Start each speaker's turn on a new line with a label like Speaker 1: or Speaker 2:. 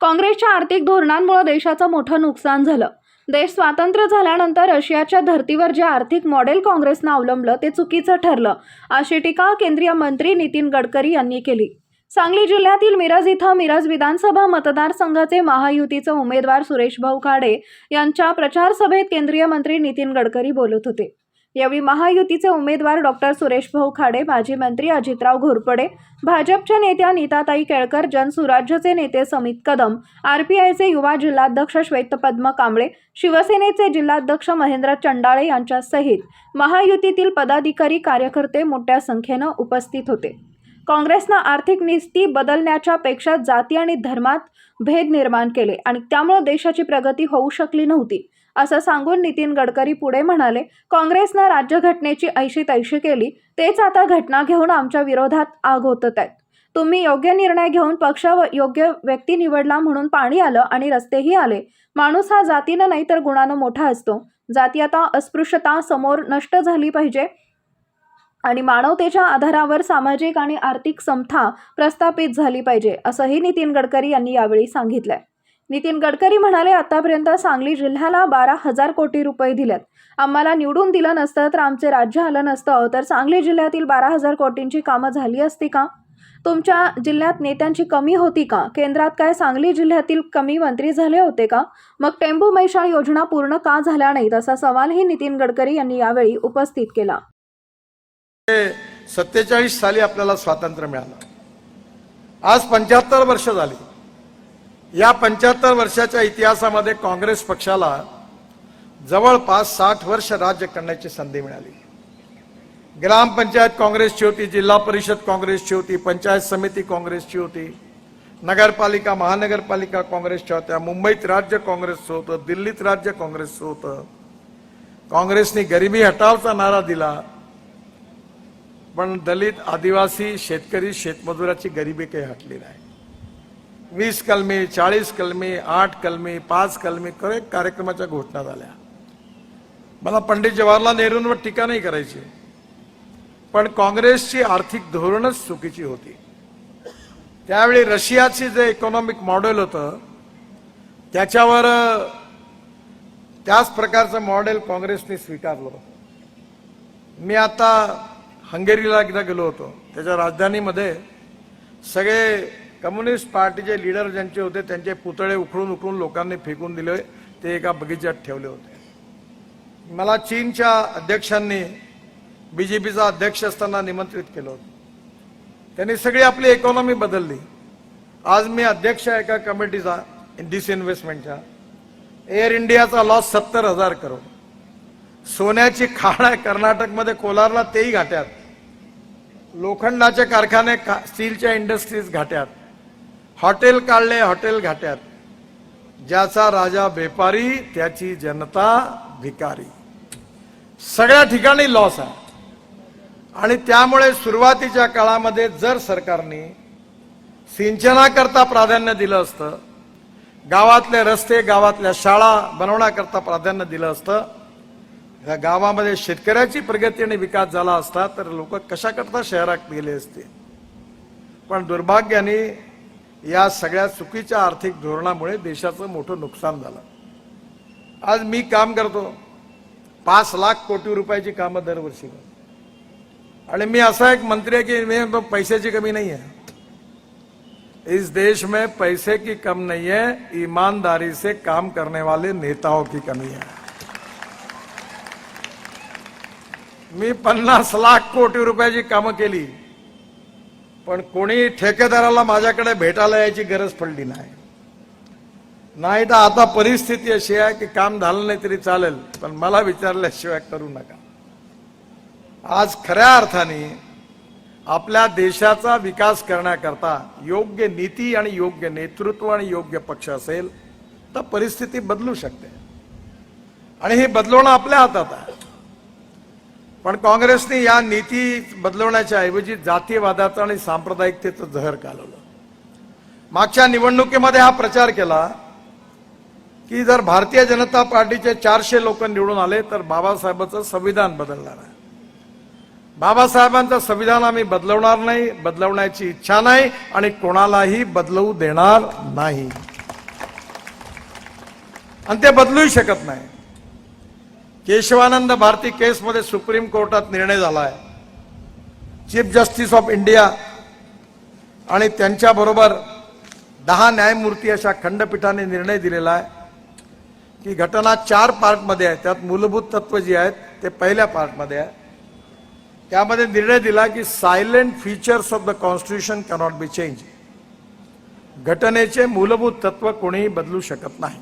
Speaker 1: काँग्रेसच्या आर्थिक धोरणांमुळे देशाचं मोठं नुकसान झालं. देश स्वातंत्र्य झाल्यानंतर रशियाच्या धर्तीवर जे आर्थिक मॉडेल काँग्रेसनं अवलंबलं ते चुकीचं ठरलं अशी टीका केंद्रीय मंत्री नितीन गडकरी यांनी केली. सांगली जिल्ह्यातील मिरज इथं मिरज विधानसभा मतदारसंघाचे महायुतीचे उमेदवार सुरेश भाऊ खाडे यांच्या प्रचार सभेत केंद्रीय मंत्री नितीन गडकरी बोलत होते. यावेळी महायुतीचे उमेदवार डॉक्टर सुरेश भाऊ खाडे माजी मंत्री अजितराव घोरपडे भाजपच्या नेत्या नीताताई केळकर जनसुराज्यचे नेते समित कदम आरपीआयचे युवा जिल्हाध्यक्ष श्वेतपद्म कांबळे शिवसेनेचे जिल्हाध्यक्ष महेंद्र चंडाळे यांच्यासहित महायुतीतील पदाधिकारी कार्यकर्ते मोठ्या संख्येनं उपस्थित होते. काँग्रेसनं आर्थिक नीती बदलण्याच्या पेक्षा जाती आणि धर्मात भेद निर्माण केले आणि त्यामुळे देशाची प्रगती होऊ शकली नव्हती असं सांगून नितीन गडकरी पुढे म्हणाले काँग्रेसनं राज्यघटनेची ऐशी तैशी केली तेच आता घटना घेऊन आमच्या विरोधात आग होतत आहेत. तुम्ही योग्य निर्णय घेऊन पक्ष व योग्य व्यक्ती निवडला म्हणून पाणी आलं आणि रस्तेही आले. माणूस हा जातीनं नाही तर गुणानं मोठा असतो. जाती आता अस्पृश्यता समोर नष्ट झाली पाहिजे आणि मानवतेच्या आधारावर सामाजिक आणि आर्थिक समता प्रस्थापित झाली पाहिजे असंही नितीन गडकरी यांनी यावेळी सांगितलंय. नितीन गडकरी म्हणाले आतापर्यंत सांगली जिल्ह्याला बारा हजार कोटी रुपये दिलेत. आम्हाला निवडून दिलं नसतं तर आमचे राज्य आलं नसतं. तर सांगली जिल्ह्यातील बारा हजार कोटींची कामं झाली असती का? तुमच्या जिल्ह्यात नेत्यांची कमी होती का? केंद्रात काय सांगली जिल्ह्यातील कमी मंत्री झाले होते का? मग टेंबू मैशाळ योजना पूर्ण का झाल्या नाहीत? असा सवालही नितीन गडकरी यांनी यावेळी उपस्थित केला.
Speaker 2: सत्तेचाळीस साली आपल्याला स्वातंत्र्य मिळालं. आज पंच्याहत्तर वर्ष झाली. या पंच्याहत्तर वर्षाच्या इतिहासामध्ये काँग्रेस पक्षाला जवळपास साठ वर्ष राज्य करण्याची संधी मिळाली. ग्रामपंचायत काँग्रेसची होती जिल्हा परिषद काँग्रेसची होती पंचायत समिती काँग्रेसची होती नगरपालिका महानगरपालिका काँग्रेसच्या होत्या मुंबईत राज्य काँग्रेसचं होतं दिल्लीत राज्य काँग्रेसचं होतं. काँग्रेसने गरिबी हटावचा नारा दिला. पण दलित आदिवासी शेतकरी शेतमजुराची गरिबी काही हटली नाही. वीस कलमी चाळीस कलमी आठ कलमी पाच कलमी करे कार्यक्रमाच्या घोषणा झाल्या. मला पंडित जवाहरलाल नेहरूंवर टीका नाही करायची. पण काँग्रेसची आर्थिक धोरणच चुकीची होती. त्यावेळी रशियाची जे इकॉनॉमिक मॉडेल होतं त्याच्यावर त्याच प्रकारचं मॉडेल काँग्रेसने स्वीकारलं. मी आता हंगेरीला एकदा गेलो होतो. त्याच्या राजधानीमध्ये सगळे कम्युनिस्ट पार्टीचे लीडर ज्यांचे होते त्यांचे पुतळे उखळून उखळून लोकांनी फेकून दिले. ते एका बगीचात ठेवले होते. मला चीनच्या अध्यक्षांनी बीजेपीचा अध्यक्ष असताना निमंत्रित केलं होतं. त्यांनी सगळी आपली इकॉनॉमी बदलली. आज मी अध्यक्ष आहे एका कमिटीचा डिसइन्व्हेस्टमेंटच्या एअर इंडियाचा लॉस सत्तर हजार करोड. सोन्याची खाण आहे कर्नाटकमध्ये कोलारला तेही घाट्यात. लोखंडाचे कारखाने का- स्टीलच्या इंडस्ट्रीज घाट्यात. हॉटेल काढले हॉटेल घाट्यात. ज्याचा राजा व्यापारी त्याची जनता भिकारी. सगळ्या ठिकाणी लॉस आहे. आणि त्यामुळे सुरुवातीच्या काळामध्ये जर सरकारने सिंचनाकरता प्राधान्य दिलं असतं गावातले रस्ते गावातल्या शाळा बनवण्याकरता प्राधान्य दिलं असतं या गावामध्ये शेतकऱ्याची प्रगती आणि विकास झाला असता तर लोक कशाकरता शहरात गेले असते? पण दुर्भाग्याने या सगळ्या चुकीच्या आर्थिक धोरणामुळे देशाचं मोठं नुकसान झालं. आज मी काम करतो. पाच लाख कोटी रुपयाची कामं दरवर्षी करतो. आणि मी असा एक मंत्री आहे की मी पैशाची कमी नाही आहे इस देश में पैसे की कम नहीं है ईमानदारी से काम करने वाले नेताओं की कमी है मी पन्नास लाख कोटी रुपयाची कामं केली. पण कोणी ठेकेदाराला माझ्याकडे भेटायला यायची गरज पडली नाही. नाही तर आता परिस्थिती अशी आहे की काम झालं नाही तरी चालेल पण मला विचारल्याशिवाय करू नका. आज खऱ्या अर्थाने आपल्या देशाचा विकास करण्याकरता योग्य नीती आणि योग्य नेतृत्व आणि योग्य पक्ष असेल तर परिस्थिती बदलू शकते. आणि हे बदलवणं आपल्या हातात आहे. पण काँग्रेसने या नीती बदलवण्याच्या ऐवजी जातीयवादाचं आणि सांप्रदायिकतेचं जहर कालवलं. मागच्या निवडणुकीमध्ये हा प्रचार केला की जर भारतीय जनता पार्टीचे चारशे लोक निवडून आले तर बाबासाहेबांचं संविधान बदलणार आहे. बाबासाहेबांचं संविधान आम्ही बदलवणार नाही बदलवण्याची इच्छा नाही आणि कोणालाही बदलवू देणार नाही. आणि ते बदलूही शकत नाही. केशवानंद भारती केसमध्ये सुप्रीम कोर्टात निर्णय झाला आहे चीफ जस्टिस ऑफ इंडिया आणि त्यांच्याबरोबर दहा न्यायमूर्ती अशा खंडपीठाने निर्णय दिलेला आहे की घटना चार पार्टमध्ये आहे. त्यात मूलभूत तत्व जी आहेत ते पहिल्या पार्टमध्ये आहे. त्यामध्ये निर्णय दिला की silent features of the constitution cannot be change घटनेचे मूलभूत तत्व कोणीही बदलू शकत नाही.